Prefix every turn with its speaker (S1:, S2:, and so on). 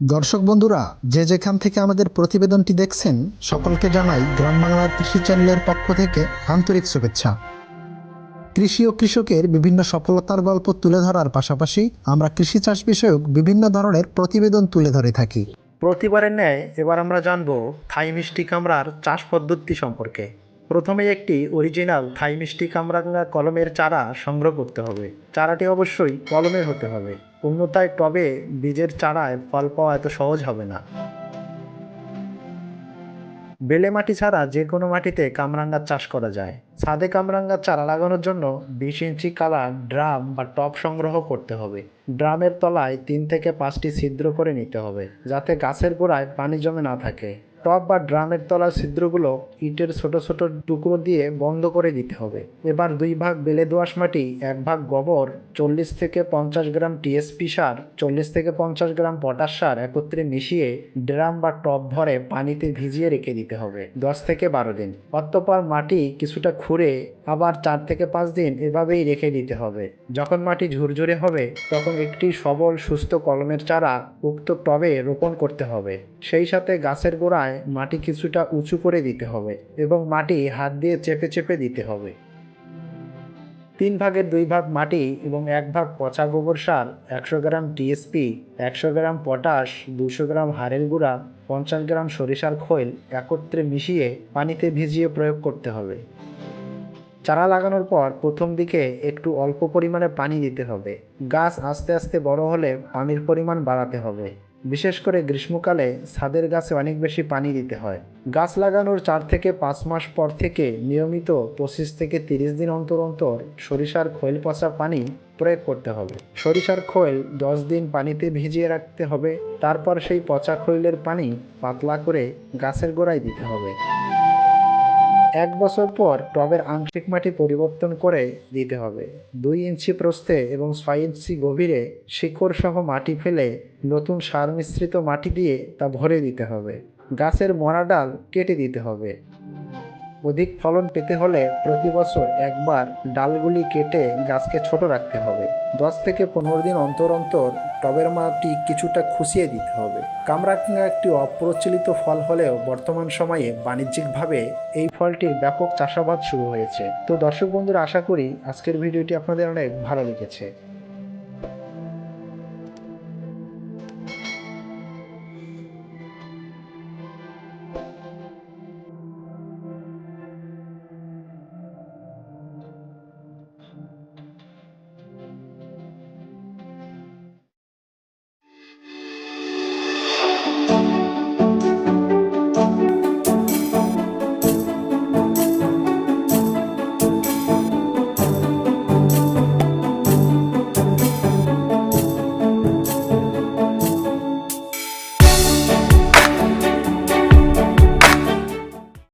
S1: দর্শক বন্ধুরা, যে যেখান থেকে আমাদের প্রতিবেদনটি দেখছেন, সকলকে জানাই গ্রাম বাংলার কৃষি চ্যানেলের পক্ষ থেকে আন্তরিক শুভেচ্ছা। কৃষি ও কৃষকের বিভিন্ন সফলতার গল্প তুলে ধরার পাশাপাশি আমরা কৃষি চাষ বিষয়ক বিভিন্ন ধরনের প্রতিবেদন তুলে ধরে থাকি।
S2: প্রতিবারের ন্যায় এবার আমরা জানব থাই মিষ্টি কামরার চাষ পদ্ধতি সম্পর্কে। প্রথমে একটি অরিজিনাল থাই মিষ্টি কামরাঙ্গা কলমের চারা সংগ্রহ করতে হবে। চারাটি অবশ্যই কলমের হতে হবে। অন্যথায় টবে বীজের চারায় ফল পাওয়া এত সহজ হবে না। বেলে মাটি ছাড়া যে কোনো মাটিতে কামরাঙ্গার চাষ করা যায়। ছাদে কামরাঙ্গার চারা লাগানোর জন্য বিশ ইঞ্চি কালার ড্রাম বা টব সংগ্রহ করতে হবে। ড্রামের তলায় তিন থেকে পাঁচটি ছিদ্র করে নিতে হবে, যাতে গাছের গোড়ায় পানি জমে না থাকে। টব বা ড্রামের তলার ছিদ্রগুলো ইটের ছোট ছোট টুকরো দিয়ে বন্ধ করে দিতে হবে। এবার দুই ভাগ বেলে দোআঁশ মাটি, এক ভাগ গোবর, চল্লিশ থেকে পঞ্চাশ গ্রাম টিএসপি সার, চল্লিশ থেকে পঞ্চাশ গ্রাম পটাশ সার একত্রে মিশিয়ে ড্রাম বা টব ভরে পানিতে ভিজিয়ে রেখে দিতে হবে দশ থেকে বারো দিন। অতঃপর মাটি কিছুটা খুঁড়ে আবার চার থেকে পাঁচ দিন এভাবেই রেখে দিতে হবে। যখন মাটি ঝুরঝুরে হবে, তখন একটি সবল, সুস্থ কলমের চারা উক্ত টবে রোপণ করতে হবে। সেই সাথে গাছের গোড়ায় মাটি কিছুটা উঁচু করে দিতে হবে এবং মাটি হাত দিয়ে চেপে চেপে দিতে হবে। তিন ভাগের দুই ভাগ মাটি এবং এক ভাগ পচা গোবর সার, একশো গ্রাম টিএসপি একশো গ্রাম পটাশ, দুশো গ্রাম হাড়ের গুঁড়া, পঞ্চাশ গ্রাম সরিষার খৈল একত্রে মিশিয়ে পানিতে ভিজিয়ে প্রয়োগ করতে হবে। চারা লাগানোর পর প্রথম দিকে একটু অল্প পরিমাণে পানি দিতে হবে। গাছ আস্তে আস্তে বড় হলে পানির পরিমাণ বাড়াতে হবে। বিশেষ করে গ্রীষ্মকালে ছাদের গাছে অনেক বেশি পানি দিতে হয়। গাছ লাগানোর চার থেকে পাঁচ মাস পর থেকে নিয়মিত পঁচিশ থেকে তিরিশ দিন অন্তর অন্তর সরিষার খৈল পচা পানি প্রয়োগ করতে হবে। সরিষার খৈল দশ দিন পানিতে ভিজিয়ে রাখতে হবে। তারপর সেই পচা খৈলের পানি পাতলা করে গাছের গোড়ায় দিতে হবে। এক বছর পর টবের আংশিক মাটি পরিবর্তন করে দিতে হবে। দুই ইঞ্চি প্রস্থে এবং ছয় ইঞ্চি গভীরে শিকড় সহ মাটি ফেলে নতুন সার মিশ্রিত মাটি দিয়ে তা ভরে দিতে হবে। গাছের মরা ডাল কেটে দিতে হবে। অধিক ফলন পেতে হলে প্রতি বছর একবার ডালগুলি কেটে গাছকে ছোট রাখতে হবে। দশ থেকে পনেরো দিন অন্তর অন্তর টবের মাটি কিছুটা খুশিয়ে দিতে হবে। কামরাঙ্গা একটি অপ্রচলিত ফল হলেও বর্তমান সময়ে বাণিজ্যিকভাবে এই ফলটির ব্যাপক চাষাবাদ শুরু হয়েছে। তো দর্শক বন্ধুরা, আশা করি আজকের ভিডিওটি আপনাদের অনেক ভালো লেগেছে।